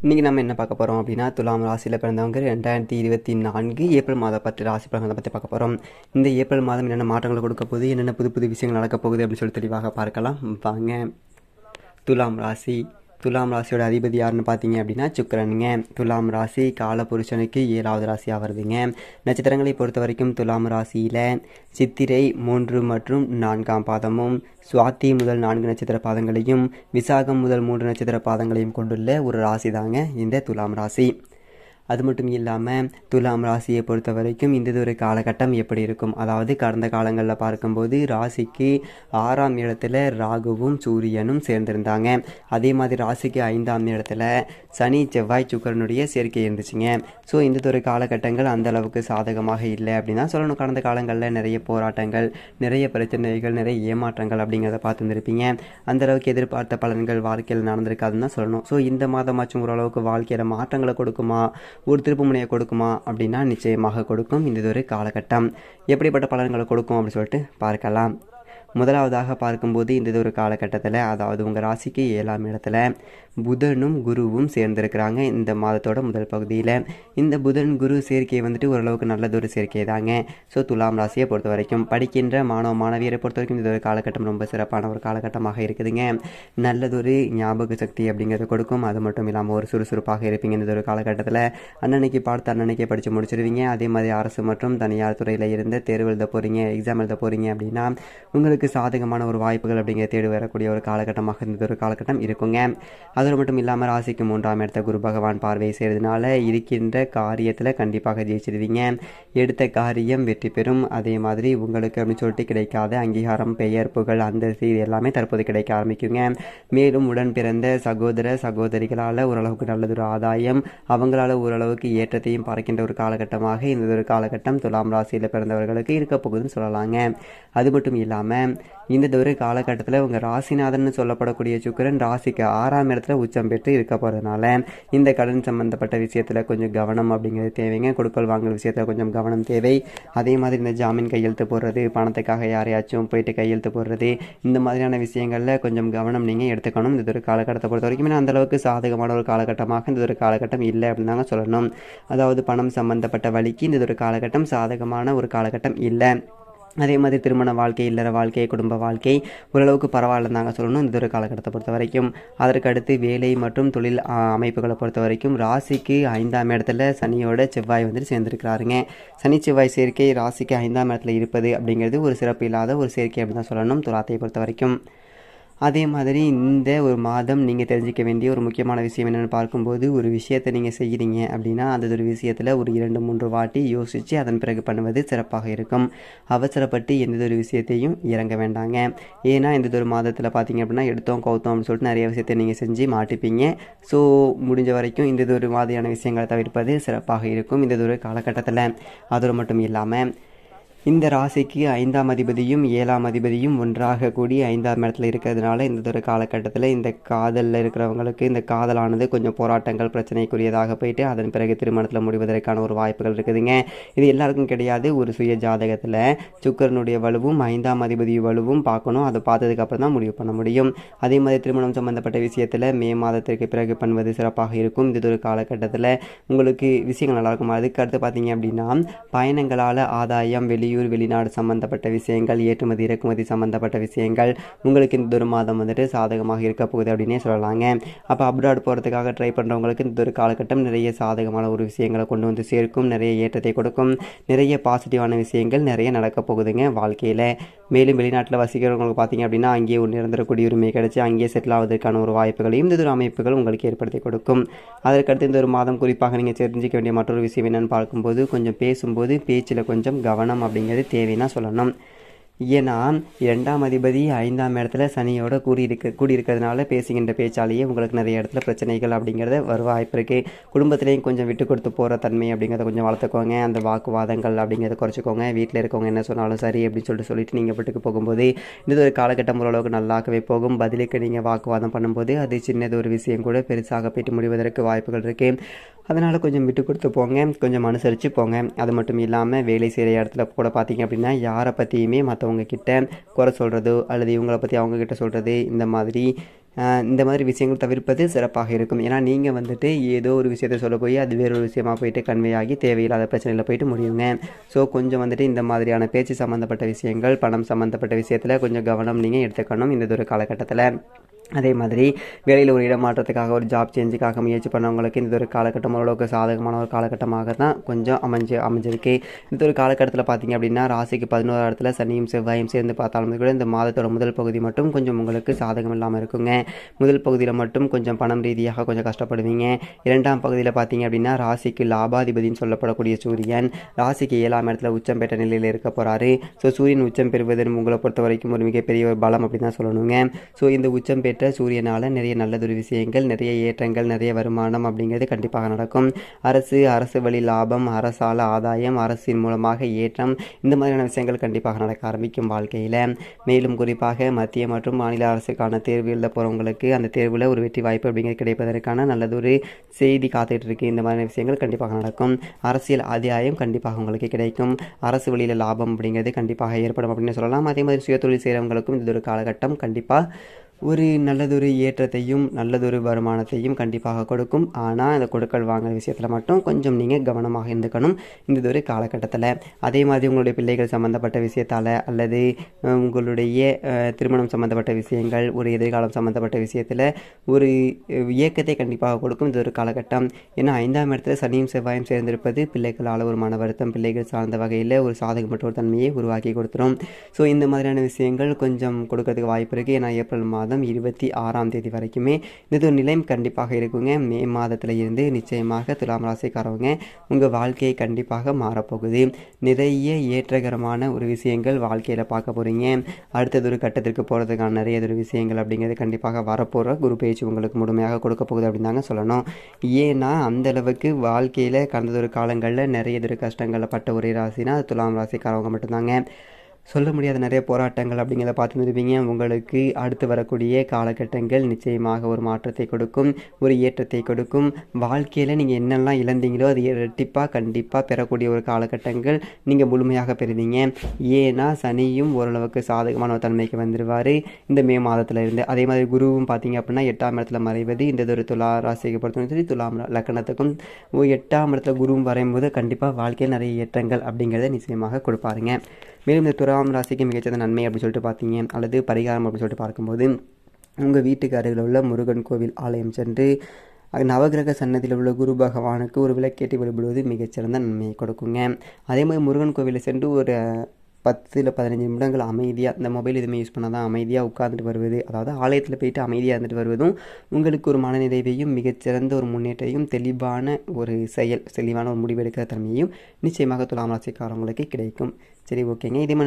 இன்றைக்கி நம்ம என்ன பார்க்க போகிறோம் அப்படின்னா துலாம் ராசியில் பிறந்தவங்க ரெண்டாயிரத்தி இருபத்தி நான்கு ஏப்ரல் மாதம் பற்றி ராசி பலன்களை பற்றி பார்க்க போகிறோம் இந்த ஏப்ரல் மாதம் என்னென்ன மாற்றங்களை கொடுக்க போகுது என்னென்ன புது புது விஷயங்கள் நடக்க போகுது அப்படின்னு சொல்லி தெளிவாக பார்க்கலாம். வாங்க. துலாம் ராசி. துலாம் ராசியோட அதிபதி யாருன்னு பார்த்தீங்க அப்படின்னா சுக்கரனுங்க. துலாம் ராசி காலபுருஷனுக்கு ஏழாவது ராசியாக வருதுங்க. நட்சத்திரங்களை பொறுத்த வரைக்கும் துலாம் ராசியில் சித்திரை மூன்று மற்றும் நான்காம் பாதமும் சுவாத்தி முதல் நான்கு நட்சத்திர பாதங்களையும் விசாகம் முதல் மூன்று நட்சத்திர பாதங்களையும் கொண்டுள்ள ஒரு ராசி தாங்க இந்த துலாம் ராசி. அது மட்டும் இல்லாமல் துலாம் ராசியை பொறுத்த வரைக்கும் இந்த ஒரு காலகட்டம் எப்படி இருக்கும்? அதாவது கடந்த காலங்களில் பார்க்கும்போது ராசிக்கு ஆறாம் இடத்துல ராகுவும் சூரியனும் சேர்ந்திருந்தாங்க. அதே மாதிரி ராசிக்கு ஐந்தாம் இடத்துல சனி செவ்வாய் சுக்கரனுடைய சேர்க்கை இருந்துச்சுங்க. ஸோ இந்த ஒரு காலகட்டங்கள் அந்த அளவுக்கு சாதகமாக இல்லை அப்படின்னு தான் சொல்லணும். கடந்த காலங்களில் நிறைய போராட்டங்கள் நிறைய பிரச்சனைகள் நிறைய ஏமாற்றங்கள் அப்படிங்கிறத பார்த்துருந்துருப்பீங்க. அந்த அளவுக்கு எதிர்பார்த்த பலன்கள் வாழ்க்கையில் நடந்திருக்காதுன்னு தான் சொல்லணும். ஸோ இந்த மாதமாச்சும் ஓரளவுக்கு வாழ்க்கையில் மாற்றங்களை கொடுக்குமா? ஒரு திருப்பு முனையை கொடுக்குமா அப்படின்னா நிச்சயமாக கொடுக்கும். இந்த ஒரு காலகட்டம். எப்படிப்பட்ட பலன்களை கொடுக்கும் அப்படின்னு சொல்லிட்டு பார்க்கலாம். முதலாவதாக பார்க்கும்போது இந்த ஒரு காலகட்டத்தில் அதாவது உங்கள் ராசிக்கு ஏழாம் இடத்துல. புதனும் குருவும் சேர்ந்திருக்கிறாங்க இந்த மாதத்தோட முதல் பகுதியில். இந்த புதன் குரு சேர்க்கையை வந்துட்டு ஓரளவுக்கு நல்லதொரு சேர்க்கை தாங்க ஸோ துலாம் ராசியை பொறுத்த வரைக்கும் படிக்கின்ற மாணவ மாணவியரை பொறுத்த வரைக்கும் இந்த ஒரு காலகட்டம் ரொம்ப சிறப்பான ஒரு காலகட்டமாக இருக்குதுங்க. நல்லதொரு ஞாபக சக்தி அப்படிங்கிறத கொடுக்கும். அது மட்டும் இல்லாமல் ஒரு சுறுசுறுப்பாக இருப்பீங்க. இந்த ஒரு காலகட்டத்தில் அன்னன்னைக்கு பார்த்து அன்னன்னைக்கே படித்து முடிச்சிருவீங்க. அதே மாதிரி அரசு மற்றும் தனியார் துறையில் இருந்து தேர்வு எழுத போகிறீங்க எக்ஸாம் எழுத போகிறீங்க அப்படின்னா உங்களுக்கு சாதகமான ஒரு வாய்ப்புகள் அப்படிங்கிற தேடி வரக்கூடிய ஒரு காலகட்டமாக இந்த ஒரு காலகட்டம் இருக்குங்க. அதோடு மட்டும் இல்லாமல் ராசிக்கு மூன்றாம் இடத்த குரு பகவான் பார்வை செய்கிறதுனால இருக்கின்ற காரியத்தில் கண்டிப்பாக ஜெயிச்சிருவீங்க. எடுத்த காரியம் வெற்றி பெறும். அதே மாதிரி உங்களுக்கு அப்படின்னு சொல்லிட்டு கிடைக்காத அங்கீகாரம் பெயர் புகழ் அந்தஸ்து இது எல்லாமே தற்போது கிடைக்க ஆரம்பிக்குங்க. மேலும் உடன் பிறந்த சகோதர சகோதரிகளால் ஓரளவுக்கு நல்லது ஒரு ஆதாயம் அவங்களால ஓரளவுக்கு ஏற்றத்தையும் பார்க்கின்ற ஒரு காலகட்டமாக இந்த ஒரு காலகட்டம் துலாம் ராசியில் பிறந்தவர்களுக்கு இருக்க போகுதுன்னு சொல்லலாங்க. அது மட்டும் இல்லாமல் இந்த தவிர காலகட்டத்தில் உங்கள் ராசிநாதன் சொல்லப்படக்கூடிய சுக்கிரன் ராசிக்கு ஆறாம் இடத்துல உச்சம் பெற்று இருக்க போகிறதுனால இந்த கடன் சம்பந்தப்பட்ட விஷயத்தில் கொஞ்சம் கவனம் அப்படிங்கிறது தேவைங்க. கொடுக்கல் வாங்கல் விஷயத்தில் கொஞ்சம் கவனம் தேவை. அதே மாதிரி இந்த ஜாமீன் கையெழுத்து போடுறது பணத்துக்காக யாரையாச்சும் போயிட்டு கையெழுத்து போடுறது இந்த மாதிரியான விஷயங்களில் கொஞ்சம் கவனம் நீங்கள் எடுத்துக்கணும். இந்த ஒரு காலகட்டத்தை பொறுத்த வரைக்கும் அந்தளவுக்கு சாதகமான ஒரு காலகட்டமாக இந்த ஒரு காலகட்டம் இல்லை அப்படின்னு தாங்க சொல்லணும். அதாவது பணம் சம்பந்தப்பட்ட வழிக்கு இந்த ஒரு காலகட்டம் சாதகமான ஒரு காலகட்டம் இல்லை. அதே மாதிரி திருமண வாழ்க்கை இல்லற வாழ்க்கை குடும்ப வாழ்க்கை ஓரளவுக்கு பரவாயில்ல தாங்க சொல்லணும். இந்த ஒரு காலகட்டத்தை பொறுத்த வரைக்கும். அதற்கு அடுத்து வேலை மற்றும் தொழில் அமைப்புகளை பொறுத்த வரைக்கும் ராசிக்கு ஐந்தாம் இடத்துல சனியோட செவ்வாய் வந்துட்டு சேர்ந்துருக்கிறாருங்க. சனி செவ்வாய் சேர்க்கை ராசிக்கு ஐந்தாம் இடத்துல இருப்பது அப்படிங்கிறது ஒரு சிறப்பு இல்லாத ஒரு சேர்க்கை அப்படின்னு தான் சொல்லணும். துலாத்தை பொறுத்த வரைக்கும். அதே மாதிரி இந்த ஒரு மாதம் நீங்கள் தெரிஞ்சிக்க வேண்டிய ஒரு முக்கியமான விஷயம் என்னென்னு பார்க்கும்போது ஒரு விஷயத்தை நீங்கள் செய்கிறீங்க அப்படின்னா அந்த ஒரு விஷயத்தில் ஒரு இரண்டு மூன்று வாட்டி யோசித்து அதன் பிறகு பண்ணுவது சிறப்பாக இருக்கும். அவசரப்பட்டு எந்த ஒரு விஷயத்தையும் இறங்க வேண்டாங்க. ஏன்னா இந்த ஒரு மாதத்தில் பார்த்தீங்க அப்படின்னா எடுத்தோம் கவுத்தோம் அப்படின்னு சொல்லிட்டு நிறைய விஷயத்தை நீங்கள் செஞ்சு மாட்டிப்பீங்க. ஸோ முடிஞ்ச வரைக்கும் இந்த ஒரு மாதிரியான விஷயங்களை தவிர்ப்பது சிறப்பாக இருக்கும். இந்த ஒரு காலகட்டத்தில். அதோடு மட்டும் இல்லாமல் இந்த ராசிக்கு ஐந்தாம் அதிபதியும் ஏழாம் அதிபதியும் ஒன்றாக கூடி ஐந்தாம் இடத்துல இருக்கிறதுனால இந்த ஒரு காலகட்டத்தில் இந்த காதலில் இருக்கிறவங்களுக்கு இந்த காதலானது கொஞ்சம் போராட்டங்கள் பிரச்சனைக்குரியதாக போயிட்டு அதன் பிறகு திருமணத்தில் முடிவதற்கான ஒரு வாய்ப்புகள் இருக்குதுங்க. இது எல்லாருக்கும் கிடையாது. ஒரு சுய ஜாதகத்தில் சுக்கரனுடைய வலுவும் ஐந்தாம் அதிபதி வலுவும் பார்க்கணும். அதை பார்த்ததுக்கப்புறம் தான் முடிவு பண்ண முடியும். அதே மாதிரி திருமணம் சம்பந்தப்பட்ட விஷயத்தில் மே மாதத்திற்கு பிறகு பண்ணுவது சிறப்பாக இருக்கும். இது ஒரு காலகட்டத்தில் உங்களுக்கு விஷயங்கள் நல்லாயிருக்கும் அதுக்கு அடுத்து பார்த்தீங்க அப்படின்னா பயணங்களால் ஆதாயம் வெளி வெளியூர் வெளிநாடு சம்பந்தப்பட்ட விஷயங்கள் ஏற்றுமதி இறக்குமதி சம்பந்தப்பட்ட விஷயங்கள் உங்களுக்கு இந்த ஒரு மாதம் வந்துட்டு சாதகமாக இருக்க போகுது அப்படின்னே சொல்லலாங்க. அப்போ அப்ராட் போகிறதுக்காக ட்ரை பண்ணுறவங்களுக்கு இந்த ஒரு காலகட்டம் நிறைய சாதகமான ஒரு விஷயங்களை கொண்டு வந்து சேர்க்கும் நிறைய ஏற்றத்தை கொடுக்கும் நிறைய பாசிட்டிவான விஷயங்கள் நிறைய நடக்க போகுதுங்க வாழ்க்கையில். மேலும் வெளிநாட்டில் வசிக்கிறவங்களுக்கு பார்த்தீங்க அப்படின்னா அங்கேயே ஒரு நிரந்தர குடியுரிமை கிடைச்சி அங்கேயே செட்டில் ஆவதற்கான ஒரு வாய்ப்புகளையும் இந்த ஒரு அமைப்புகள் உங்களுக்கு ஏற்படுத்தி கொடுக்கும். அதற்கடுத்து இந்த ஒரு மாதம் குறிப்பாக நீங்கள் தெரிஞ்சிக்க வேண்டிய மற்றொரு விஷயம் என்னென்னு பார்க்கும்போது கொஞ்சம் பேசும்போது பேச்சில் கொஞ்சம் கவனம் அப்படிங்கிறது தேவைன்னா சொல்லணும். ஏன்னா இரண்டாம் அதிபதி ஐந்தாம் இடத்துல சனியோட கூடியிருக்க கூடியிருக்கிறதுனால பேசுகின்ற பேச்சாலேயே உங்களுக்கு நிறைய இடத்துல பிரச்சனைகள் அப்படிங்கிறத வர வாய்ப்பு இருக்குது குடும்பத்துலேயும் கொஞ்சம் விட்டு கொடுத்து போகிற தன்மை அப்படிங்கிறத கொஞ்சம் வளர்த்துக்கோங்க. அந்த வாக்குவாதங்கள் அப்படிங்கிறத குறைச்சிக்கோங்க. வீட்டில் இருக்கவங்க என்ன சொன்னாலும் சரி அப்படின்னு சொல்லிட்டு சொல்லிட்டு நீங்கள் வீட்டுக்கு போகும்போது இது ஒரு காலகட்டம் ஓரளவுக்கு நல்லாகவே போகும். பதிலுக்கு நீங்கள் வாக்குவாதம் பண்ணும்போது அது சின்னது ஒரு விஷயம் கூட பெருசாக போயிட்டு முடிவதற்கு வாய்ப்புகள் இருக்குது அதனால் கொஞ்சம் விட்டு கொடுத்து போங்க. கொஞ்சம் அனுசரித்து போங்க. அது மட்டும் இல்லாமல் வேலை செய்கிற இடத்துல கூட பார்த்தீங்க அப்படின்னா யாரை பற்றியுமே மற்றவங்க கிட்ட குறை சொல்கிறதோ அல்லது இவங்கள பற்றி அவங்க கிட்ட சொல்கிறது இந்த மாதிரி இந்த மாதிரி விஷயங்கள் தவிர்ப்பது சிறப்பாக இருக்கும். ஏன்னா நீங்கள் வந்துட்டு ஏதோ ஒரு விஷயத்த சொல்ல போய் அது வேறொரு விஷயமா போயிட்டு கன்வே ஆகி தேவையில்லாத பிரச்சனையில் போயிட்டு முடியுங்க. ஸோ கொஞ்சம் வந்துட்டு இந்த மாதிரியான பேச்சு சம்மந்தப்பட்ட விஷயங்கள் பணம் சம்மந்தப்பட்ட விஷயத்தில் கொஞ்சம் கவனம் நீங்கள் எடுத்துக்கணும். இந்த ஒரு காலகட்டத்தில். அதே மாதிரி வேலையில் ஒரு இடமாற்றத்துக்காக ஒரு ஜாப் சேஞ்சுக்காக முயற்சி பண்ணவங்களுக்கு இந்த ஒரு காலகட்டம் ஓரளவுக்கு சாதகமான ஒரு காலகட்டமாக தான் கொஞ்சம் அமைஞ்சு அமைஞ்சிருக்கு. இந்த ஒரு காலகட்டத்தில் பார்த்தீங்க அப்படின்னா ராசிக்கு பதினோரு இடத்துல சனியும் செவ்வாயும் சேர்ந்து பார்த்தாலும் கூட இந்த மாதத்தோட முதல் பகுதி மட்டும் கொஞ்சம் உங்களுக்கு சாதகம் இல்லாமல் இருக்குங்க. முதல் பகுதியில் மட்டும் கொஞ்சம் பணம் ரீதியாக கொஞ்சம் கஷ்டப்படுவீங்க. இரண்டாம் பகுதியில் பார்த்தீங்க அப்படின்னா ராசிக்கு லாபாதிபதினு சொல்லப்படக்கூடிய சூரியன் ராசிக்கு ஏழாம் இடத்துல உச்சம் பெற்ற நிலையில் இருக்க போகிறாரு ஸோ சூரியன் உச்சம் பெறுவது உங்களை பொறுத்த வரைக்கும் ஒரு மிகப்பெரிய ஒரு பலம் அப்படின்னு தான் சொல்லணுங்க. ஸோ இந்த உச்சம் பெற்ற சூரியனால் நிறைய நல்லதொரு விஷயங்கள் நிறைய ஏற்றங்கள் நிறைய வருமானம் அப்படிங்கிறது கண்டிப்பாக நடக்கும். அரசு அரசு வழி லாபம் அரசால ஆதாயம் அரசின் மூலமாக ஏற்றம் இந்த மாதிரியான விஷயங்கள் கண்டிப்பாக நடக்க ஆரம்பிக்கும் வாழ்க்கையில். மேலும் குறிப்பாக மத்திய மற்றும் மாநில அரசுக்கான தேர்வு எழுத போகிறவங்களுக்கு அந்த தேர்வில் ஒரு வெற்றி வாய்ப்பு அப்படிங்கிறது கிடைப்பதற்கான நல்லதொரு செய்தி காத்துட்டு இருக்கு. இந்த மாதிரியான விஷயங்கள் கண்டிப்பாக நடக்கும். அரசியல் ஆதாயம் கண்டிப்பாக உங்களுக்கு கிடைக்கும். அரசு வழியில் லாபம் அப்படிங்கிறது கண்டிப்பாக ஏற்படும் அப்படின்னு சொல்லலாம். அதே மாதிரி சுயதொழில் செய்கிறவங்களுக்கும் இது ஒரு காலகட்டம். கண்டிப்பாக ஒரு நல்லதொரு ஏற்றத்தையும் நல்லதொரு வருமானத்தையும் கண்டிப்பாக கொடுக்கும். ஆனால் இந்த கொடுக்கல் வாங்குற விஷயத்தில் மட்டும் கொஞ்சம் நீங்கள் கவனமாக இருந்துக்கணும் இந்த ஒரு காலகட்டத்தில். அதே மாதிரி உங்களுடைய பிள்ளைகள் சம்மந்தப்பட்ட விஷயத்தால் அல்லது உங்களுடைய திருமணம் சம்மந்தப்பட்ட விஷயங்கள் ஒரு எதிர்காலம் சம்மந்தப்பட்ட விஷயத்தில் ஒரு இயக்கத்தை கண்டிப்பாக கொடுக்கும் இந்த ஒரு காலகட்டம். ஏன்னா ஐந்தாம் இடத்துல சனியும் செவ்வாயும் சேர்ந்திருப்பது பிள்ளைகளால் ஒரு மன வருத்தம் பிள்ளைகள் சார்ந்த வகையில் ஒரு சாதகமற்ற ஒரு தன்மையை உருவாக்கி கொடுத்துரும். ஸோ இந்த மாதிரியான விஷயங்கள் கொஞ்சம் கொடுக்கறதுக்கு வாய்ப்பு இருக்குது ஏன்னா ஏப்ரல் மாதம் இருபத்தி ஆறாம் தேதி வரைக்குமே இது ஒரு நிலையம் கண்டிப்பாக இருக்குங்க. மே மாதத்தில் இருந்து நிச்சயமாக துலாம் ராசிக்காரவங்க உங்கள் வாழ்க்கையை கண்டிப்பாக மாறப்போகுது. நிறைய ஏற்றகரமான ஒரு விஷயங்கள் வாழ்க்கையில் பார்க்க போகிறீங்க அடுத்தது ஒரு கட்டத்திற்கு போகிறதுக்கான நிறைய ஒரு விஷயங்கள் அப்படிங்கிறது கண்டிப்பாக வரப்போகிற குரு பேச்சு உங்களுக்கு முழுமையாக கொடுக்க போகுது அப்படின்னு தாங்க சொல்லணும். ஏன்னா அந்த அளவுக்கு வாழ்க்கையில் கடந்த ஒரு காலங்களில் நிறைய ஒரு கஷ்டங்களில் பட்ட ஒரே ராசினா துலாம் ராசிக்காரவங்க மட்டும்தாங்க. சொல்ல முடியாத நிறைய போராட்டங்கள் அப்படிங்கிறத பார்த்துருப்பீங்க உங்களுக்கு அடுத்து வரக்கூடிய காலகட்டங்கள் நிச்சயமாக ஒரு மாற்றத்தை கொடுக்கும் ஒரு ஏற்றத்தை கொடுக்கும். வாழ்க்கையில் நீங்கள் என்னெல்லாம் இழந்தீங்களோ அது இரட்டிப்பாக கண்டிப்பாக பெறக்கூடிய ஒரு காலகட்டங்கள் நீங்கள் முழுமையாக பெறுவீங்க. ஏன்னா சனியும் ஓரளவுக்கு சாதகமான ஒரு தன்மைக்கு வந்துடுவார் இந்த மே மாதத்தில் இருந்து. அதே மாதிரி குருவும் பார்த்தீங்க அப்படின்னா எட்டாம் இடத்துல மறைவது. இந்த ஒரு துலா ராசிக்கு பொறுத்தவரை சரி துலாம் லக்கணத்துக்கும் எட்டாம் இடத்துல குருவும் வரையும்போது கண்டிப்பாக வாழ்க்கையில் நிறைய ஏற்றங்கள் அப்படிங்கிறத நிச்சயமாக கொடுப்பாருங்க. மேலும் இந்த துலாம் ராசிக்கு மிகச்சிறந்த நன்மை அப்படின்னு சொல்லிட்டு பார்த்தீங்க. அல்லது பரிகாரம் அப்படின்னு சொல்லிட்டு பார்க்கும்போது உங்கள் வீட்டுக்கு அருகில் உள்ள முருகன் கோவில் ஆலயம் சென்று நவகிரக சன்னதியில் உள்ள குரு பகவானுக்கு ஒரு விளக்கேட்டி வழிபடுவது மிகச்சிறந்த நன்மையை கொடுக்குங்க. அதே மாதிரி முருகன் கோவிலில் சென்று ஒரு பத்து இல்லை பதினஞ்சு நிமிடங்கள் அமைதியாக இந்த மொபைல் எதுவுமே யூஸ் பண்ணால் தான் அமைதியாக உட்காந்துட்டு வருவது அதாவது ஆலயத்தில் போயிட்டு அமைதியாக இருந்துட்டு வருவதும் உங்களுக்கு ஒரு மனநிறைவையும் மிகச்சிறந்த ஒரு முன்னேற்றையும் தெளிவான ஒரு செயல் தெளிவான ஒரு முடிவெடுக்கிற தன்மையும் நிச்சயமாக துலாம் ராசிக்காரவங்களுக்கு கிடைக்கும். சரி ஓகேங்க. இதே மாதிரி